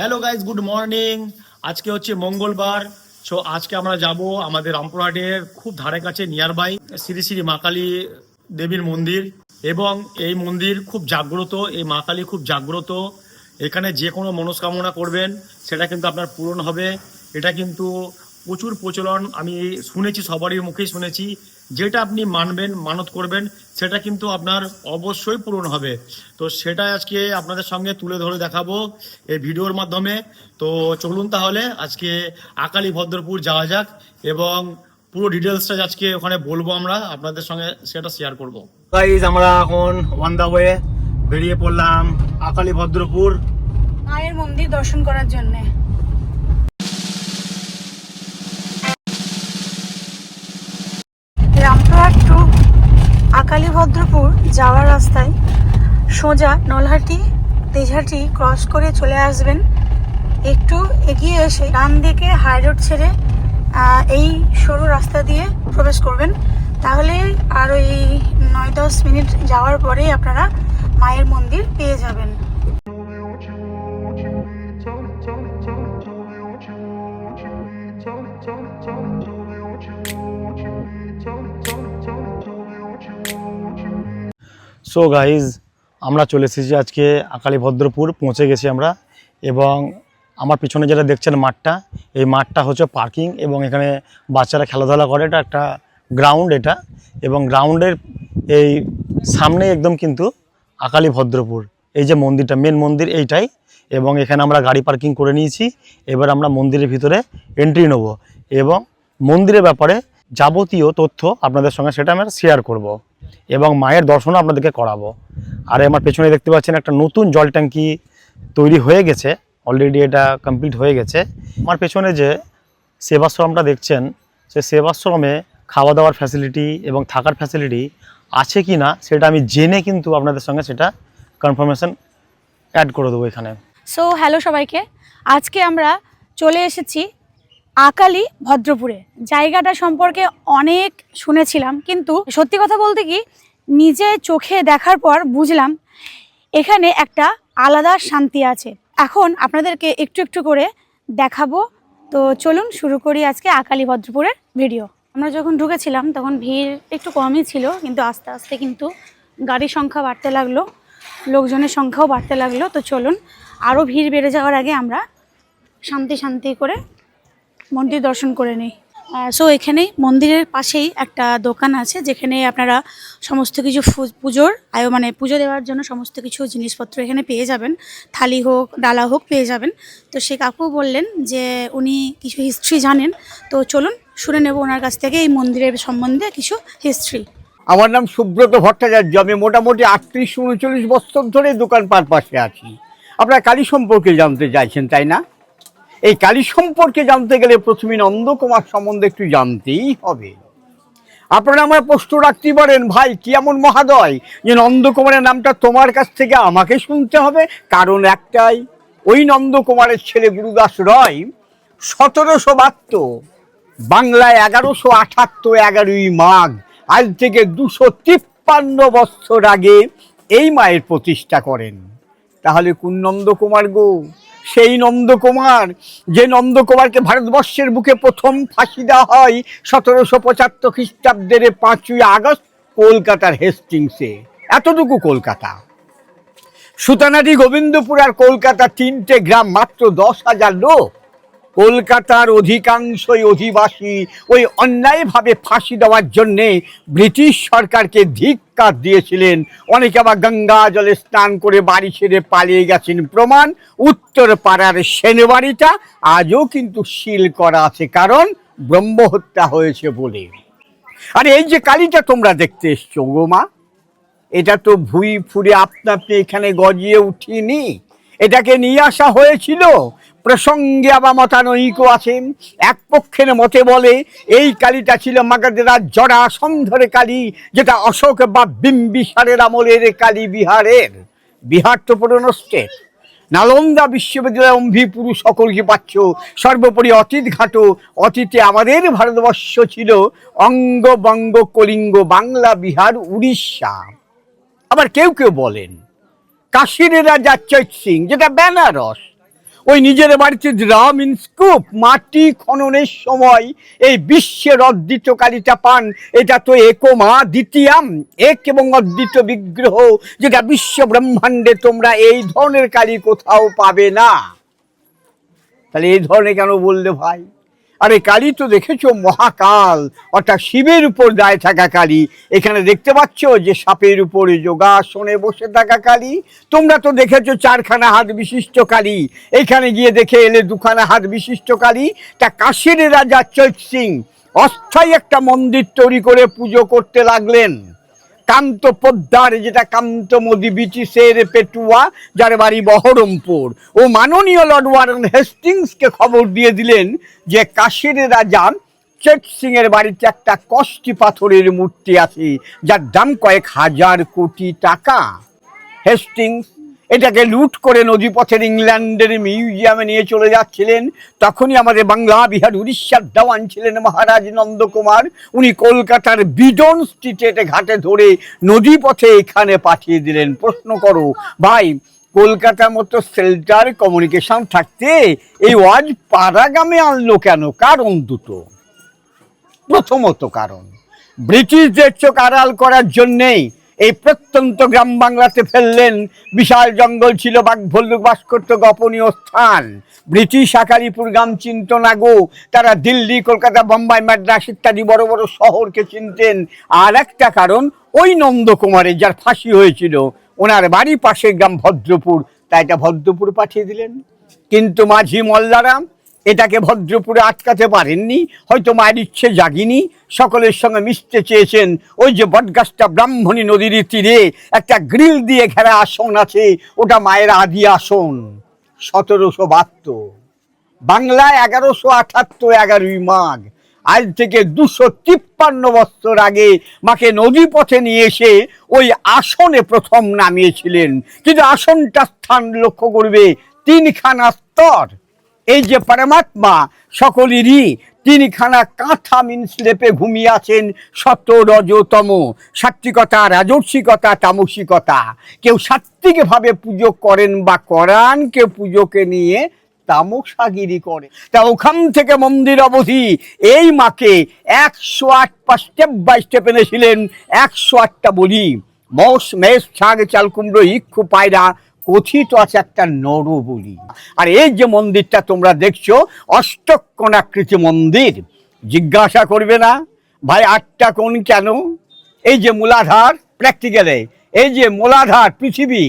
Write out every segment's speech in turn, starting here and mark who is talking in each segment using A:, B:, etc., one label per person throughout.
A: Hello guys good morning আজকে হচ্ছে মঙ্গলবার। সো আজকে আমরা যাব আমাদের রামপুরহাটের খুব ধারে কাছে নিয়ার বাই শ্রী শ্রী মা কালী দেবীর মন্দির। এবং এই মন্দির খুব জাগ্রত, এই মা কালী খুব জাগ্রত। এখানে যে কোনো মনস্কামনা করবেন, সেটা কিন্তু আপনার পূরণ হবে। এটা কিন্তু প্রচুর প্রচলন আমি শুনেছি সবারই মুখেই শুনেছি। যেটা আপনি মানবেন মানত করবেন সেটা কিন্তু আপনার অবশ্যই পূরণ হবে। তো সেটা আজকে আপনাদের সঙ্গে তুলে ধরে দেখাবো এই ভিডিওর মাধ্যমে। তো চলুন তাহলে আজকে আকালি ভদ্রপুর যাওয়া যাক এবং পুরো ডিটেলসটা আজকে ওখানে বলব আমরা আপনাদের সঙ্গে সেটা শেয়ার করব। গাইজ আমরা এখন ওয়ান দা ওয়ে বেরিয়ে পড়লাম আকালি ভদ্রপুর।
B: মায়ের মন্দির দর্শন করার জন্য। রামপুরহাট টু আকালিভদ্রপুর যাওয়ার রাস্তায় সোজা নলহাটি, তেজহাটি ক্রস করে চলে আসবেন। একটু এগিয়ে এসে ডান দিকে হাই রোড ছেড়ে এই সরু রাস্তা দিয়ে প্রবেশ করবেন। তাহলে আর ওই নয় দশ মিনিট যাওয়ার পরেই আপনারা মায়ের মন্দির পেয়ে যাবেন।
A: সো গাইজ আমরা চলে এসেছি আজকে আকালি ভদ্রপুর, পৌঁছে গেছি আমরা। এবং আমার পিছনে যেটা দেখছেন মাঠটা, এই মাঠটা হচ্ছে পার্কিং এবং এখানে বাচ্চারা খেলাধুলা করে। এটা একটা গ্রাউন্ড এটা। এবং গ্রাউন্ডের এই সামনে একদম কিন্তু আকালি ভদ্রপুর। এই যে মন্দিরটা মেন মন্দির এইটাই। এবং এখানে আমরা গাড়ি পার্কিং করে নিয়েছি। এবার আমরা মন্দিরের ভিতরে এন্ট্রি নেব। এবং মন্দিরের ব্যাপারে যাবতীয় তথ্য আপনাদের সঙ্গে সেটা আমরা শেয়ার করব এবং মায়ের দর্শনও আপনাদেরকে করাবো। আর আমার পেছনে দেখতে পাচ্ছেন একটা নতুন জল ট্যাঙ্কি তৈরি হয়ে গেছে অলরেডি এটা কমপ্লিট হয়ে গেছে। আমার পেছনে যে সেবাশ্রমটা দেখছেন, সে সেবাশ্রমে খাওয়া দাওয়ার ফ্যাসিলিটি এবং থাকার ফ্যাসিলিটি আছে কি না সেটা আমি জেনে কিন্তু আপনাদের সঙ্গে সেটা কনফার্মেশন অ্যাড করে দেবো এখানে।
B: সো হ্যালো সবাইকে। আজকে আমরা চলে এসেছি আকালি ভদ্রপুরে। জায়গাটা সম্পর্কে অনেক শুনেছিলাম, কিন্তু সত্যি কথা বলতে কি, নিজে চোখে দেখার পর বুঝলাম এখানে একটা আলাদা শান্তি আছে। এখন আপনাদেরকে একটু একটু করে দেখাবো। তো চলুন শুরু করি আজকে আকালি ভদ্রপুরের ভিডিও। আমরা যখন ঢুকেছিলাম, তখন ভিড় একটু কমই ছিল, কিন্তু আস্তে আস্তে কিন্তু গাড়ির সংখ্যা বাড়তে লাগল, লোকজনের সংখ্যাও বাড়তে লাগল। তো চলুন, আরও ভিড় বেড়ে যাওয়ার আগে আমরা শান্তি শান্তি করে মন্দির দর্শন করে নিই। সো এখানেই মন্দিরের পাশেই একটা দোকান আছে, যেখানে আপনারা সমস্ত কিছু পুজোর আয় মানে পুজো দেওয়ার জন্য সমস্ত কিছু জিনিসপত্র এখানে পেয়ে যাবেন। থালি হোক, ডালা হোক পেয়ে যাবেন। তো সে কাকু বললেন যে উনি কিছু হিস্ট্রি জানেন। তো চলুন শুনে নেব ওনার কাছ থেকে এই মন্দিরের সম্বন্ধে কিছু হিস্ট্রি
C: আমার নাম সুব্রত ভট্টাচার্য। আমি মোটামুটি আটত্রিশ, উনচল্লিশ বছর ধরে দোকান পার পাশে আছি। আপনারা কালী সম্পর্কে জানতে চাইছেন, তাই না? এই কালী সম্পর্কে জানতে গেলে প্রথমে নন্দকুমার সম্বন্ধে একটু জানতেই হবে। আপনারা আমার প্রশ্ন রাখতে পারেন, ভাই, কি এমন মহাদয় যে নন্দকুমারের নামটা তোমার কাছ থেকে আমাকে শুনতে হবে? কারণ একটাই, ওই নন্দকুমারের ছেলে গুরুদাস রয় সতেরোশো বাহাত্তর, বাংলায় এগারোশো আঠাত্তর এগারোই মাঘ, আজ থেকে দুশো তিপ্পান্ন বছর আগে এই মায়ের প্রতিষ্ঠা করেন। তাহলে কোন নন্দকুমার গো? সেই নন্দকুমার, যে নন্দকুমারকে ভারতবর্ষের বুকে প্রথম ফাঁসি দেওয়া হয় সতেরোশো পঁচাত্তর খ্রিস্টাব্দের পাঁচই আগস্ট কলকাতার হেস্টিংসে। এতটুকু কলকাতা। সুতানাটি গোবিন্দপুর আর কলকাতা তিনটে গ্রাম মাত্র দশ হাজার লোক। কলকাতার অধিকাংশই অধিবাসী ওই অন্যায়ভাবে ফাঁসি দেওয়ার জন্যে ব্রিটিশ সরকারকে ধিক্কার দিয়েছিলেন। অনেকে আবার গঙ্গা জলে স্নান করে বাড়ি ছেড়ে পালিয়ে গেছেন। প্রমাণ উত্তর পাড়ার সেনবাড়িটা আজও কিন্তু সিল করা আছে, কারণ ব্রহ্মহত্যা হয়েছে বলে। আর এই যে কালীটা তোমরা দেখতে এসছো গো মা, এটা তো ভুই ফুরে আপনা আপনি এখানে গজিয়ে উঠিনি। এটাকে নিয়ে আসা হয়েছিল প্রসঙ্গে আবার মতানৈক আছেন এক পক্ষের মতে বলে, এই কালীটা ছিল মাগাধেরার জরা সন্ধরে কালী, যেটা অশোক বা বিম্বিসারের আমলের কালী বিহারের। বিহার তো পুরনো স্টেট নালন্দা বিশ্ববিদ্যালয় অম্ভিপুরু সকলকে পাচ্ছ। সর্বোপরি অতীত ঘাট, অতীতে আমাদের ভারতবর্ষ ছিল অঙ্গ বঙ্গ কলিঙ্গ বাংলা বিহার উড়িষ্যা। আবার কেউ কেউ বলেন কাশীর রাজা চৈত সিং, যেটা বেনারস। ওই নিজের বাড়িতে ড্রাম ইনস্কুপ মাটি খননের সময় এই বিশ্বের অদ্বিত কালিটা পান। এটা তো একমা দ্বিতীয়াম এক এবং অদ্বিত বিগ্রহ, যেটা বিশ্ব ব্রহ্মাণ্ডে তোমরা এই ধরনের কালি কোথাও পাবে না। তাহলে এই ধরনের কেন বললে ভাই? আরে কালী তো দেখেছ, মহাকাল। অর্থাৎ শিবের উপর দায় থাকা কালী। এখানে দেখতে পাচ্ছ যে সাপের উপরে যোগাসনে বসে থাকা কালী। তোমরা তো দেখেছ চারখানা হাত বিশিষ্ট কালী। এখানে গিয়ে দেখে এলে দুখানা হাত বিশিষ্ট কালী। তা কাশীর রাজা চৈত সিং অস্থায়ী একটা মন্দির তৈরি করে পুজো করতে লাগলেন। কান্ত পোদ্দার, যেটা কান্ত মোদি বিচিসের পেটুয়া, যার বাড়ি বহরমপুর। ও মাননীয় লর্ড ওয়ারেন হেস্টিংসকে খবর দিয়ে দিলেন যে কাশীর রাজা চেক সিং এর বাড়িতে একটা কষ্টি পাথরের মূর্তি আছে, যার দাম কয়েক হাজার কোটি টাকা। হেস্টিংস এটাকে লুট করে নদীপথের ইংল্যান্ডের মিউজিয়ামে নিয়ে চলে যাচ্ছিলেন। তখনই আমাদের বাংলা বিহার উড়িষ্যার দেওয়ান ছিলেন মহারাজ নন্দকুমার। উনি কলকাতার বিডন স্ট্রিটে ঘাটে ধরে নদীপথে এখানে পাঠিয়ে দিলেন। প্রশ্ন করো, ভাই কলকাতার মতো সেল্টার কমিউনিকেশন থাকতে এই ওয়াজ পাড়াগামে আনলো কেন? কারণ দুটো। প্রথমত কারণ, ব্রিটিশদের চোখ আড়াল করার জন্যেই এই প্রত্যন্ত গ্রাম বাংলাতে ফেললেন। বিশাল জঙ্গল ছিল বাঘ ভল্লুক বাস করতো গোপনীয় স্থান। ব্রিটিশ আকালিপুর গ্রাম চিনত না গো। তারা দিল্লি, কলকাতা, বোম্বাই, মাদ্রাস ইত্যাদি বড় বড় শহরকে চিনতেন। আর একটা কারণ, ওই নন্দকুমারের যার ফাঁসি হয়েছিল, ওনার বাড়ি পাশে গ্রাম ভদ্রপুর। তাই এটা ভদ্রপুর পাঠিয়ে দিলেন। কিন্তু মাঝি মোল্লারাম এটাকে ভদ্রপুরে আটকাতে পারেননি, হয়তো মায়ের ইচ্ছে জাগিনি। সকলের সঙ্গে মিশতে চেয়েছেন ওই যে বটগাছটা ব্রাহ্মণী নদীর তীরে। একটা গ্রিল দিয়ে ঘেরা আসন আছে, ওটা মায়ের আদি আসন। সতেরোশো বাহাত্তর। বাংলায় এগারোশো আঠাত্তর এগারোই মাঘ। আজ থেকে দুশো তিপ্পান্ন বছর আগে মাকে নদী পথে নিয়ে এসে ওই আসনে প্রথম নামিয়েছিলেন। কিন্তু আসনটা স্থান লক্ষ্য করবে তিনখানা স্তর। এই যে পরমাত্মা সকলেরই তিনখানা কাঁথা মিন্স লেপে ঘুমিয়ে আছেন সত রজতম সাত্বিকতা, রাজস্বিকতা, তামসিকতা। কেউ সাত্বিকভাবে পুজো করেন বা করান, কেউ পুজোকে নিয়ে তামসাগিরি করে। তা ওখান থেকে মন্দির অবধি এই মাকে একশো আট পা স্টেপ বাই স্টেপ এনেছিলেন, একশো আটটা বলি। মস, মেষ, ছাগ, চাল, কুমড়ো, ইক্ষু, পায়রা কথিত আছে একটা নর বলি। আর এই যে মন্দিরটা তোমরা দেখছ, অষ্টকোণাকৃতি মন্দির। জিজ্ঞাসা করবে না, ভাই, আটটা কোন কেন? এই যে মূলাধার প্র্যাকটিক্যালে এই যে মূলাধার, পৃথিবী,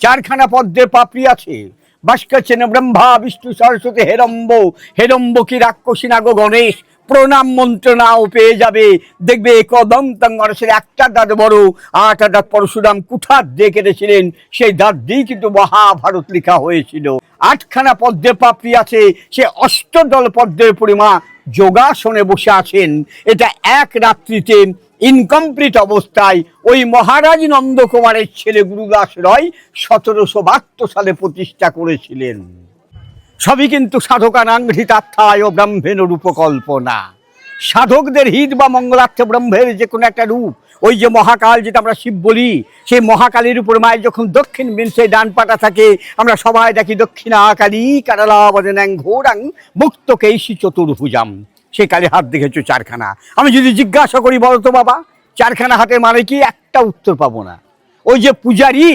C: চারখানা পদ্মের পাপড়ি আছে। বাস করছেন ব্রহ্মা, বিষ্ণু সরস্বতী, হেরম্ব হেরম্ব কি রাক্ষসী নাগ গণেশ? প্রণাম মন্ত্র নাও পেয়ে যাবে। দেখবে একদন্তং মানুষের একটা দাঁত বড় আট দাঁত পরশুরাম কুঠার দিয়ে কেটেছিলেন। সেই দাঁত দিয়েই কিন্তু মহাভারত লেখা হয়েছিল। আটখানা পদ্মে পাপড়ি আছে, সে অষ্টদল পদ্মের পরিমা যোগাসনে বসে আছেন। এটা এক রাত্রিতে ইনকমপ্লিট অবস্থায় ওই মহারাজ নন্দকুমারের ছেলে গুরুদাস রয় সতেরোশো বাহাত্তর সালে প্রতিষ্ঠা করেছিলেন। সবই কিন্তু সাধকানাঙ্ঘৃতাত্থায় ও ব্রহ্মেণ রূপকল্পনা। সাধকদের হিত বা মঙ্গলার্থে ব্রহ্মের যে কোনো একটা রূপ, ওই যে মহাকাল যেটা আমরা শিব বলি, সেই মহাকালীর উপর মায়ের যখন দক্ষিণ বিংশে ডান পাটা থাকে, আমরা সবাই ডাকি দক্ষিণা কালী কারালা বদনাং ঘোরাং মুক্ত কেশি চতুর্ভুজাম। সেই কালী হাত দেখেছ চারখানা। আমি যদি জিজ্ঞাসা করি বলতো বাবা, চারখানা হাতের মানে কি? একটা উত্তর পাবো না। ওই যে পূজারী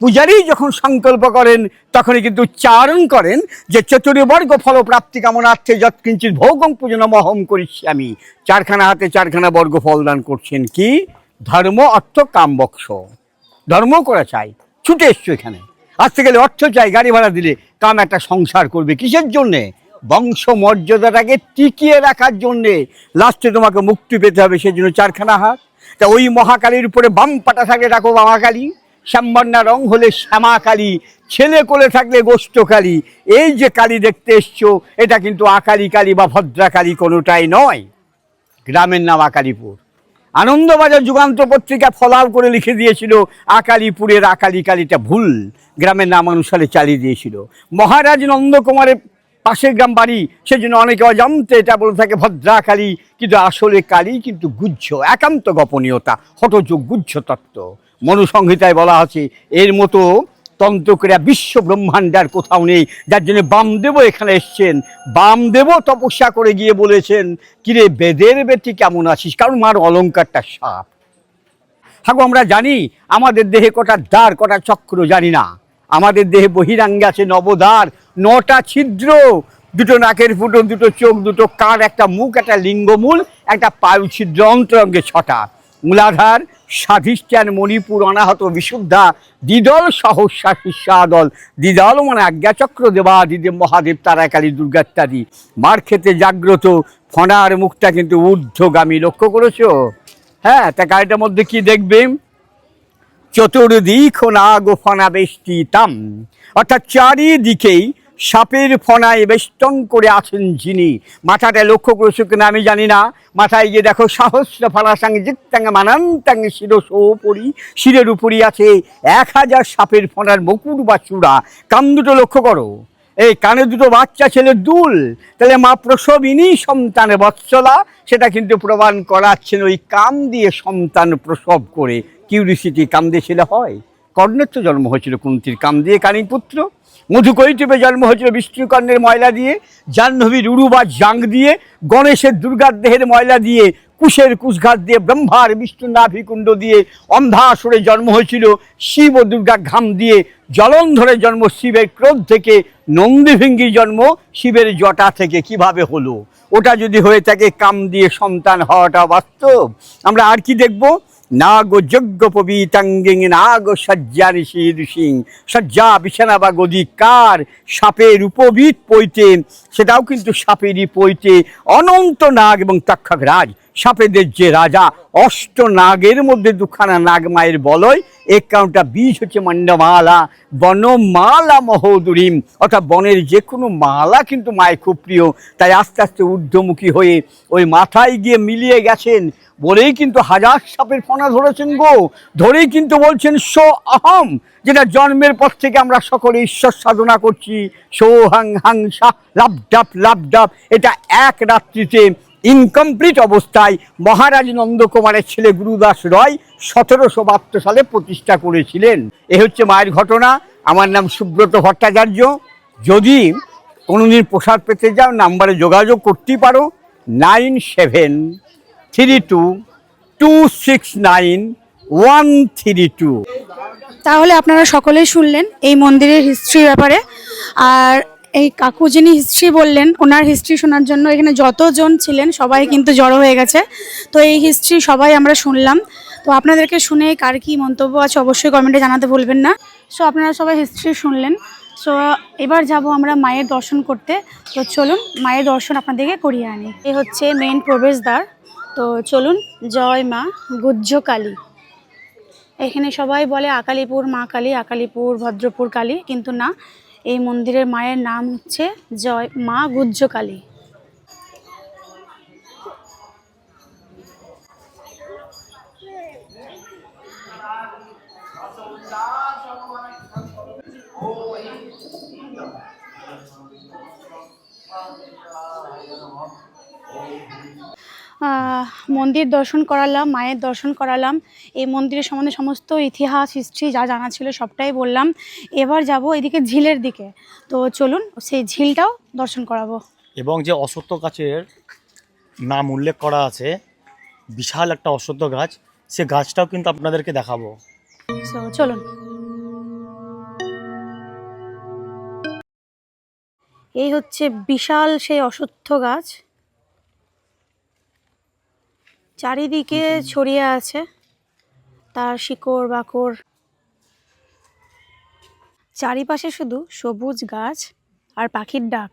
C: পূজারী যখন সংকল্প করেন, তখনই কিন্তু উচ্চারণ করেন যে চতুর্বর্গ ফল প্রাপ্তি কামনার্থে যৎকিঞ্চিত ভোগং পূজন মহম করিছি আমি চারখানা হাতে চারখানা বর্গ ফল দান করছেন কি? ধর্ম অর্থ কাম বক্স ধর্ম করা চাই। ছুটে এসছো এখানে। আসতে গেলে অর্থ চাই, গাড়ি ভাড়া দিলে। কাম একটা সংসার করবে কিসের জন্যে? বংশ মর্যাদাটাকে টিকিয়ে রাখার জন্যে। লাস্টে তোমাকে মুক্তি পেতে হবে সেই জন্য চারখানা হাত। তা ওই মহাকালীর উপরে বাম পাটা থাকে রাখো বামাকালী। শ্যামবর্ণা রং হলে শ্যামা কালী, ছেলে কোলে থাকলে গোষ্ঠ কালী। এই যে কালী দেখতে এসছো, এটা কিন্তু আকালী কালী বা ভদ্রা কালী কোনোটাই নয়। গ্রামের নাম আকালীপুর। আনন্দবাজার যুগান্ত পত্রিকা ফলাও করে লিখে দিয়েছিল, আকালীপুরের আকালী কালীটা ভুল। গ্রামের নাম অনুসারে চালিয়ে দিয়েছিল। মহারাজ নন্দকুমারের পাশের গ্রাম বাড়ি, সেজন্য অনেকে অজান্তে এটা বলে থাকে ভদ্রা কালী, কিন্তু আসলে কালী কিন্তু গুজ্জ একান্ত গোপনীয়তা হঠযোগ গুজ্জ তত্ত্ব। মনুসংহিতায় বলা আছে, এর মতো তন্ত্রক্রিয়া বিশ্ব ব্রহ্মাণ্ডার কোথাও নেই, যার জন্য বামদেব এখানে এসছেন। বামদেব তপস্যা করে গিয়ে বলেছেন, কিরে বেদের বেটি, কেমন আছিস? কারণ মার অলঙ্কারটা সাপ। হাগো আমরা জানি, আমাদের দেহে কটা দ্বার, কটা চক্র, জানি না। আমাদের দেহে বহিরাঙ্গে আছে নবদ্বার, নটা ছিদ্র। দুটো নাকের ফুটো, দুটো চোখ, দুটো কান, একটা মুখ, একটা লিঙ্গমূল, একটা পায়ু ছিদ্র অন্তরঙ্গে ছটা। মূলাধার স্বাধিষ্ঠান মণিপুর অনাহত বিশুদ্ধা, দ্বিদল সহস্যা শিষ্যাদল। দ্বিদল মানে আজ্ঞাচক্র দেবা দিদেব মহাদেব তারাকালী দুর্গাত্যাদি। মার খেতে জাগ্রত, ফণার মুখটা কিন্তু ঊর্ধ্বগামী, লক্ষ্য করেছ? হ্যাঁ তা গাড়িটার মধ্যে কি দেখবে? চতুর্দিক নাগ ফনা বেষ্টিতাম অর্থাৎ চারিদিকেই সাপের ফনায় বেষ্টন করে আছেন যিনি। মাথাটা লক্ষ্য করেছ কিনা আমি জানি না। মাথায় গিয়ে দেখো সহস্র ফলা সঙ্গে জিত্তাঙ্গে মানান্তাঙ্গে শিরস উপরি শিরের উপরই আছে এক হাজার সাপের ফনার বকুর বা চূড়া। কান দুটো লক্ষ্য করো। এই কানে দুটো বাচ্চা ছেলে দুল। তাহলে মা প্রসবিনী সন্তানে বৎসলা। সেটা কিন্তু প্রমাণ করাচ্ছেন ওই কাম দিয়ে সন্তান প্রসব করে। কিউরিসিটি কাম দিয়ে ছেলে হয়। কর্ণের তো জন্ম হয়েছিল কুন্তির কাম দিয়ে কানী পুত্র মধুকৈটবে জন্ম হয়েছিল বিষ্ণুকর্ণের ময়লা দিয়ে। জাহ্নবীর উরু বা জাং দিয়ে, গণেশের দুর্গার দেহের ময়লা দিয়ে, কুশের কুশঘাত দিয়ে, ব্রহ্মার বিষ্ণু নাভিকুণ্ড দিয়ে অন্ধাসুরে জন্ম হয়েছিল। শিব ও দুর্গা ঘাম দিয়ে জলন্ধরের জন্ম, শিবের ক্রোধ থেকে নন্দীভিঙ্গির জন্ম, শিবের জটা থেকে কীভাবে হলো? ওটা যদি হয়ে থাকে কাম দিয়ে সন্তান হওয়াটা বাস্তব। আমরা আর কি দেখব? নাগ যজ্ঞ পবিতাঙ্গিং নাগ সজ্জা ঋষি ঋষিং সজ্জা বিছানা বা গদি কার সাপের উপবিত পৈতে, সেটাও কিন্তু সাপেরই পৈতে, অনন্ত নাগ এবং তক্ষক রাজ সাপেদের যে রাজা অষ্ট নাগের মধ্যে দুখানা নাগ মায়ের বলয়, এক কারণটা বীজ হচ্ছে মণ্ডমালা, বনমালা মহোদরিম। অর্থাৎ বনের যে কোনো মালা কিন্তু মায়ের খুব প্রিয়। তাই আস্তে আস্তে ঊর্ধ্বমুখী হয়ে ওই মাথায় গিয়ে মিলিয়ে গেছেন। বলেই কিন্তু হাজার সাপের ফনা ধরেছেন গো। ধরেই কিন্তু বলছেন, সো আহম যেটা জন্মের পর থেকে আমরা সকলে ঈশ্বর সাধনা করছি। সো হাং হাং সাহ লাভ ডাপ লাভ ডাপ। এটা এক রাত্রিতে ইনকমপ্লিট অবস্থায় মহারাজ নন্দকুমারের ছেলে গুরুদাস রয় সতেরোশো বাহাত্তর সালে প্রতিষ্ঠা করেছিলেন। এ হচ্ছে মায়ের ঘটনা। আমার নাম সুব্রত ভট্টাচার্য। যদি কোনোদিন প্রসাদ পেতে যাও নাম্বারে যোগাযোগ করতেই পারো। Nine seven three two two six nine one three two.
B: তাহলে আপনারা সকলেই শুনলেন এই মন্দিরের হিস্ট্রির ব্যাপারে। আর এই কাকু যিনি হিস্ট্রি বললেন, ওনার হিস্ট্রি শোনার জন্য এখানে যতজন ছিলেন, সবাই কিন্তু জড়ো হয়ে গেছে। তো এই হিস্ট্রি সবাই আমরা শুনলাম। তো আপনাদেরকে শুনে কার কি মন্তব্য আছে অবশ্যই কমেন্টে জানাতে ভুলবেন না। সো আপনারা সবাই হিস্ট্রি শুনলেন। সো এবার যাব আমরা মায়ের দর্শন করতে। তো চলুন, মায়ের দর্শন আপনাদেরকে করিয়ে আনি। এ হচ্ছে মেন প্রবেশদ্বার। তো চলুন, জয় মা গুজ্জ কালী এখানে সবাই বলে আকালিপুর মা কালী, আকালিপুর, ভদ্রপুর কালী, কিন্তু না। এই মন্দিরের মায়ের নাম হচ্ছে জয় মা গুজ্জকালী আহ, মন্দির দর্শন করালাম মায়ের দর্শন করালাম। এই মন্দিরের সম্বন্ধে সমস্ত ইতিহাস হিস্ট্রি যা জানা ছিল সবটাই বললাম। এবার যাব এদিকে ঝিলের দিকে। তো চলুন সেই ঝিলটাও দর্শন করাবো।
A: এবং যে অশ্বত্থ গাছের নাম উল্লেখ করা আছে বিশাল একটা অশ্বত্থ গাছ সে গাছটাও কিন্তু আপনাদেরকে দেখাবো।
B: চলুন। এই হচ্ছে বিশাল সেই অশ্বত্থ গাছ। চারিদিকে ছড়িয়ে আছে। তার শিকড় বাকড়। চারিপাশে শুধু সবুজ গাছ আর পাখির ডাক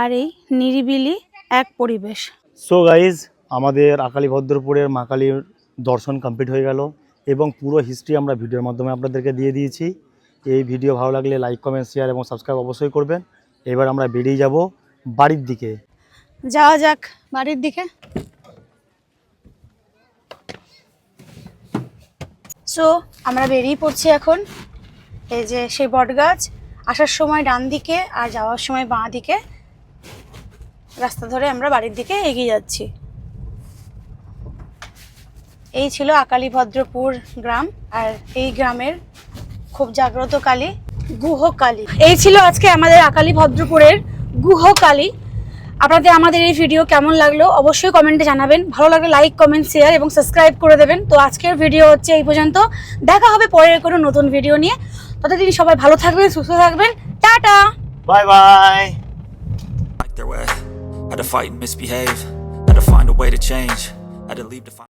B: আর এই নিরিবিলি এক পরিবেশ।
A: সো গাইজ আমাদের আকালী ভদ্রপুরের মা কালীর দর্শন কমপ্লিট হয়ে গেল এবং পুরো হিস্ট্রি আমরা ভিডিওর মাধ্যমে আপনাদেরকে দিয়ে দিয়েছি। এই ভিডিও ভালো লাগলে লাইক কমেন্ট শেয়ার এবং সাবস্ক্রাইব অবশ্যই করবেন। এবার আমরা বেরিয়ে যাব বাড়ির দিকে।
B: যাওয়া যাক বাড়ির দিকে। সো আমরা বেরিয়ে পড়ছি এখন। এই যে সেই বটগাছ, আসার সময় ডান দিকে আর যাওয়ার সময় বাঁ দিকে। রাস্তা ধরে আমরা বাড়ির দিকে এগিয়ে যাচ্ছি। এই ছিল আকালী ভদ্রপুর গ্রাম আর এই গ্রামের খুব জাগ্রত কালী গুহকালী। এই ছিল আজকে আমাদের আকালি ভদ্রপুরের গুহ কালী আপনাদের আমাদের এই ভিডিও কেমন লাগল অবশ্যই কমেন্টে জানাবেন ভালো লাগলে লাইক কমেন্ট শেয়ার এবং সাবস্ক্রাইব করে দেবেন তো আজকের ভিডিও হচ্ছে এই পর্যন্ত দেখা হবে পরের কোনো নতুন ভিডিও নিয়ে ততদিন সবাই ভালো থাকবেন সুস্থ থাকবেন tata
A: bye bye.
D: Had to fight and misbehave. Had to find a way to change. Had to leave to find.